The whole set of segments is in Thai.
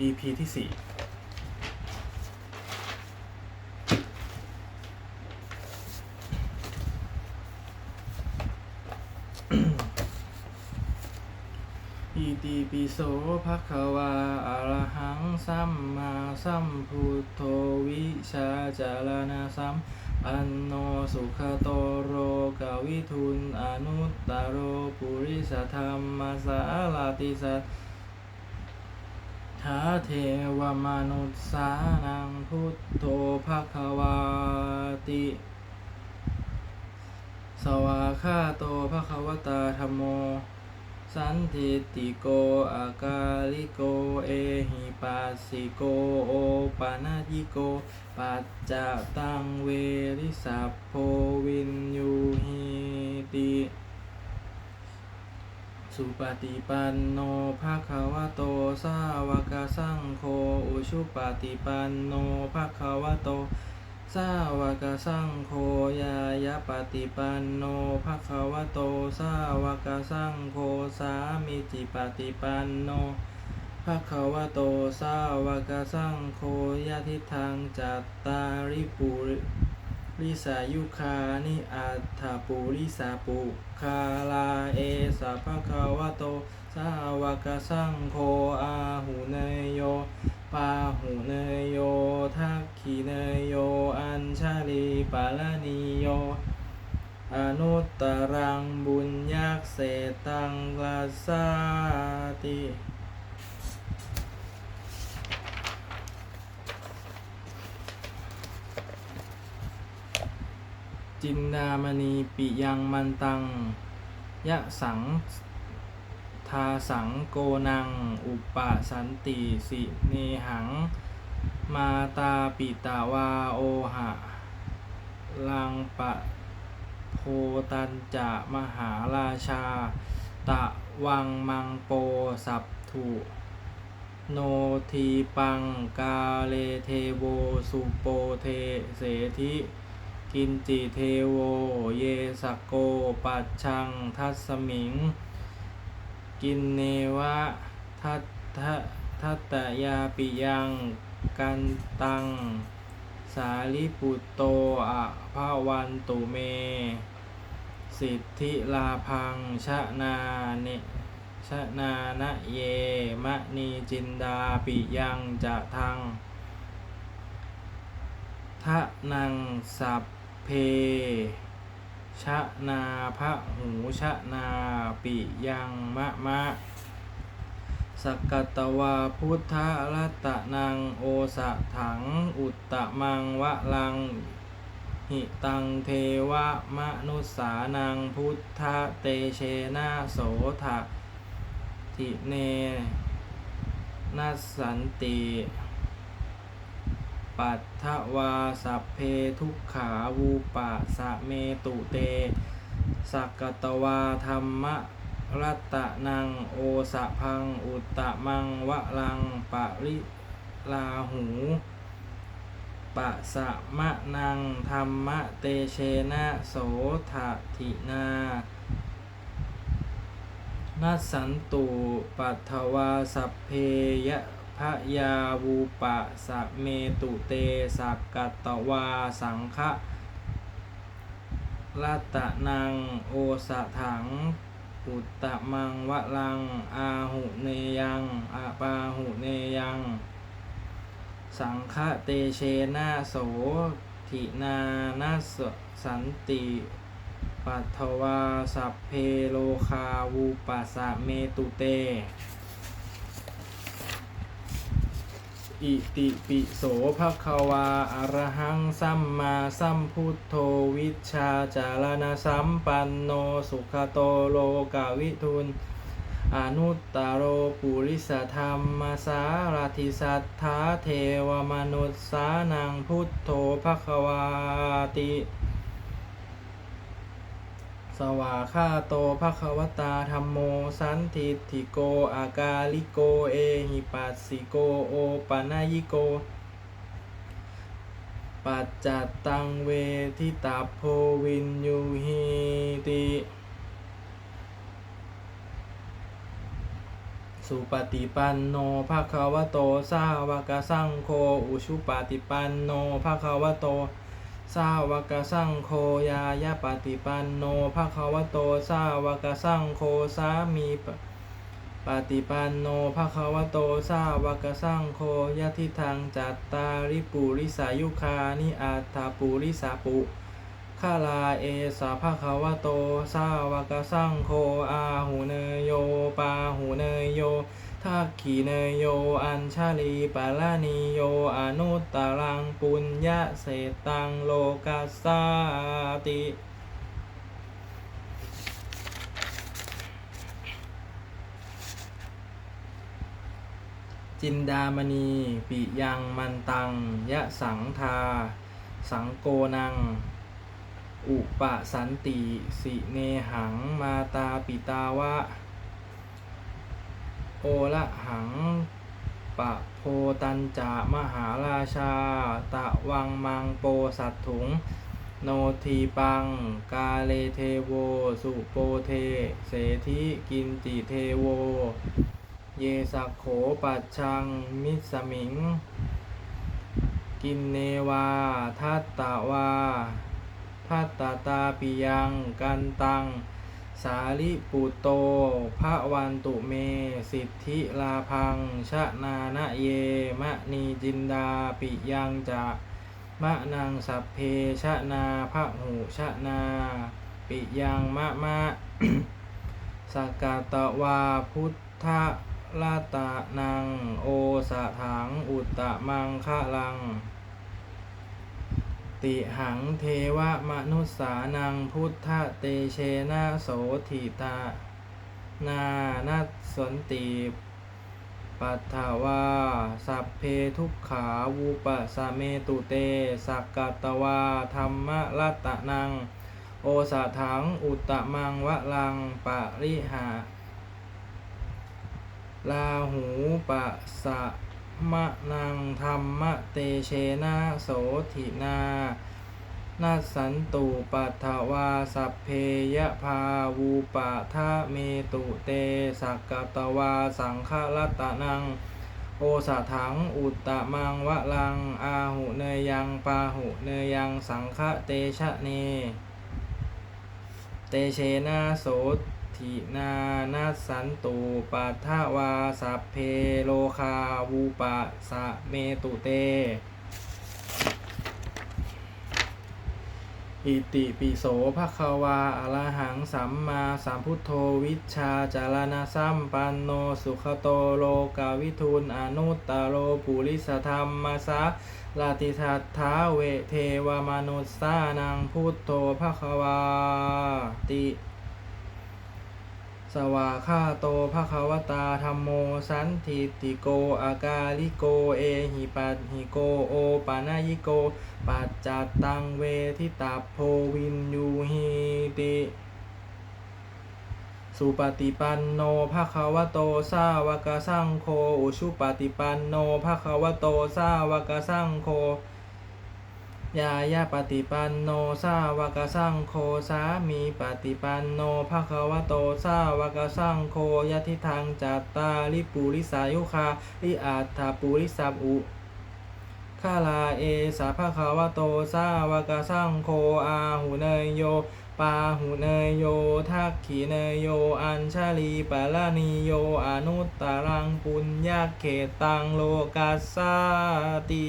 EP ที่สี่อิติปิโสภะคะวาอะระหังสัมมาสัมพุทโธวิชาจารณะสัมปันโนสุขโตโรกวิทุนอนุตตโรปุริสธรรมสาลาติสัท ธาเทวมนุษสานังพุทโธภะควาติ สวาคาโตภะควตาธรรมโม สันทิติโกอากาลิโก เอหิปัสสิโกโอปานายิโก ปัจจตังเวริสัพโพวินยูหิติ สุปฏิปันโนภะคะวะโต สาวกสังโฆ อุชุปฏิปันโนภะคะวะโต สาวกสังโฆ ยายาปฏิปันโนภะคะวะโต สาวกสังโฆ สามิจิปฏิปันโนภะคะวะโต สาวกสังโฆ ยะทิทังจัตตาริปุริ ลิสายุคานิอัตถปุริสาปุคาลาเอสะภะคะวะโต สาวกสังโฆอาหุเนยโยปาหุเนยโยทักขีเนยโย อัญชาลีปาลานิโยอนุตตรังบุญยักเศตังลัสสาติ จินดามณีปิยังมันตัง ยะสัง ทาสังโกนัง อุปะสันติสิเนหัง มาตาปิตาวาโอหะ ลังปะโพตันจะมหาราชา ตะวังมังโปสัพถุโนทีปังกาเลเทโวสุโปเทเสธิ กินจิเทโว เยสโก ปัจชัง ทัสมิง กินเนวะ ทัตทะทัตตยาปิยัง กันตัง สาลิปุตโตอะภาวันตุเม สิทธิลาพัง ชะนาเนชะนานะเย มะนีจินดาปิยังจะทังทะนังสัพ เพ ชะนาพระหูชะนาปิยังมะมะสกตวาพุทธรัตนังโอสะถัง อุตตมังวะลัง หิตังเทวะมนุสานังพุทธเตเชนะโสทะทิเนนัสสันติ ปัตถวาสัพเพทุกขาวูปะสะเมตุเต สักกตวาธรรมรัตนังโอสะพังอุตตะมังวะลังปะริลาหูปะสะมะนังธรรมะเตเชนะโสทะทินานัสสันตุปัทวาสัพเพยะ พะยาวูปะสะเมตุเตสักกัตตวาสังฆะรัตนังโอสะถังอุตตมังวะลัง อาหุเนยังอาปาหุเนยัง สังฆเตเชนะโสทินานัสสันติปัทวาสัพเพโลคาวูปัสสะเมตุเต อิติปิโสภะคะวาอรหังสัมมาสัมพุทโธวิชาจารณสัมปันโนสุขโตโลกาวิทุนอนุตตโรปุริสธรรมสารทิสัทธาเทวมนุษสานังพุทโธภะควาติ สวาคาโตภะคะวตาธรรมโม สันทิฏฐิโก อากาลิโก เอหิปัสสิโก โอปะนายิโก ปัจจัตตังเวทิตาโพวินยูหิติสุปฏิปันโนภะคะวะโต สาวกสังโฆ อุชุปฏิปันโนภะคะวะโต สาวกสังโฆยายาปฏิปันโนภะคะวะโตสาวกสังโฆสามีปปฏิปันโนภะคะวะโตสาวกสังโฆยะทิทังจัตตาริปุริสายุคานิอัตถปุริสาปุคาลาเอสาภะคะวะโตสาวกสังโฆอาหูเนยโยปาหูเนยโย ทักขีเนยโยอัญชาลีปาลานิโยอนุตตรังปุญญาเสตังโลกัสสาติจินดามณีปิยังมันตัง ยะสังทา สังโกนัง อุปสันติ สิเนหัง มาตาปิตาวะ โอละหังปะโพตันจามหาราชา ตะวังมังโปสัตถุง โนทีปัง กาเลเทโว สุโปเท เสธิกินจิเทโว เยสักโขปัจชัง มิสมิง กินเนวาทัตตะวาพัตตาตาปิยังกันตัง สาลิปุตโตพระวันตุเม สิทธิลาพัง ชะนานะเย มะนีจินดาปิยังจะมะนังสัพเพชะนาพระหูชะนา ปิยังมะมะสกกาตวาพุทธลาตะนัง โอสะถัง อุตตะมังคะลัง ติหังเทวมนุษสานังพุทธเตเชนะโสถิตา นานัสนติปัทถาวาสัพเพทุกขาวูปะสเมตุเต สักกตวาธรรมรัตะนัง โอสะถังอุตตะมังวะลังปะริหาลาหูปะสะ มะนังธรรมเตเชนะโสถินานัสันตุปัทวาสัพเพยะพาวูปะทะเมตุเตสักกตวาสังฆรัตนัง โอสะถังอุตตะมังวะลัง อาหุเนยังปาหุเนยยังสังฆเตชะเน เตเชนะโส ทินานัสสันตุปัทถวาสัพเพโลคาวูปะสะเมตุเต อิติปิโสภะคะวาอรหังสัมมาสัมพุทโธวิชาจารณสัมปันโนสุขโตโลกาวิทูลอนุตตโรปุริสธรรมสาลาติทัตถาเวเทวมนุสสานังพุทโธภะคะวาติ สวาคาโตภะคะวตาธรรมโมสันทิติโก อากาลิโก เอหิปัสหิโก โอปานายิโก ปัจจัตตังเวทิตาโพวินยูหิติสุปฏิปันโนภะคะวโตสาวกสังโฆ อุชุปฏิปันโนภะคะวโตสาวกสังโฆ ยายาปฏิปันโนสาวกสังโฆสามีปฏิปันโนภะคะวะโตสาวกสังโฆยะทิทังจัตตาลิปุริสายุคาลิอัตถปุริสัพอุคาลาเอสาภะคะวะโตสาวกสังโฆอาหูเนยโยปาหูเนยโยทักขีเนยโย อัญชาลีปาลานิโย อนุตตรังปุญญาเขตังโลกัสสาติ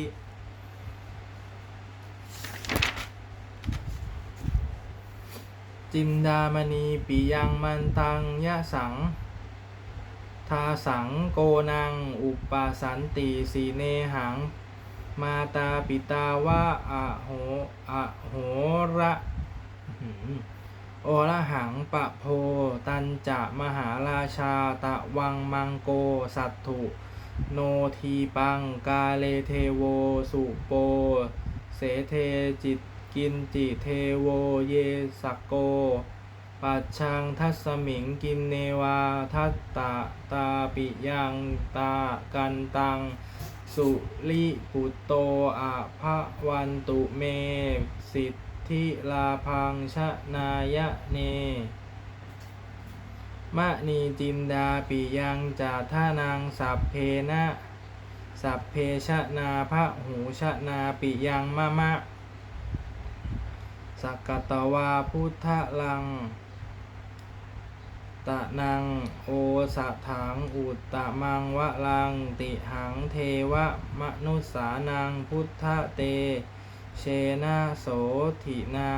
จินดามณีปิยังมันตังยะสัง ทาสังโกนัง อุปสันติสีเนหัง มาตาปิตาวะอะโหอะโหระโอระหังปะโพ ตันจะมหาราชาตะวังมังโก สัตถุ โนทีปัง กาเลเทโว สุโป เสเทจิต กินจิเทโวเยสกโก ปัจชังทัสมิงกินเนวาทัตตะตาปิยังตากันตัง สุริปุตโตอะภะวันตุเม สิทธิลาพังชะนายะเนมะนีจินดาปิยังจาท่านังสัพเพนะ สัพเพชะนาพระหูชะนาปิยังมะมะ สักกตวาพุทธลัง ตะนังโอสะถังอุตตะมังวะลัง ติหังเทวะมนุสานังพุทธเต เชนะโสถินา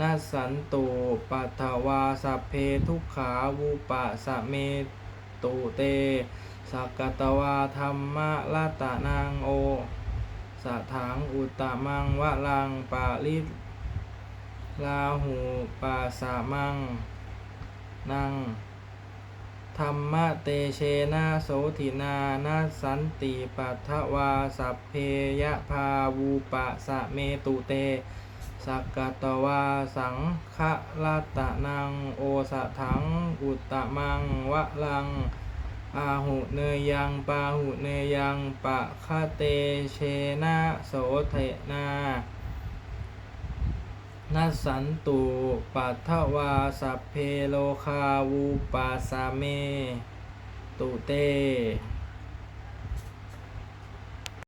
นัสันตุปัทถวาสัพเพทุกขาวุปะสะเมตุเต สักกตวาธรรมะละตะนังโอ สะถังอุตตมังวะลังปาลิลาหูปาสามัง นังธรรมะเตเชนะโสถินานาสันติปัทวาสัพเพยะพาวูปะสะเมตุเต สักกตวาสังฆลัตตะนังโอสะถังอุตตมังวะลัง อาหุเนยยังปาหุเนยยังปะคะเตเชนะโสเทนานัสสันตุปัทวาสัพเพโลคาวูปัสเม ตุเต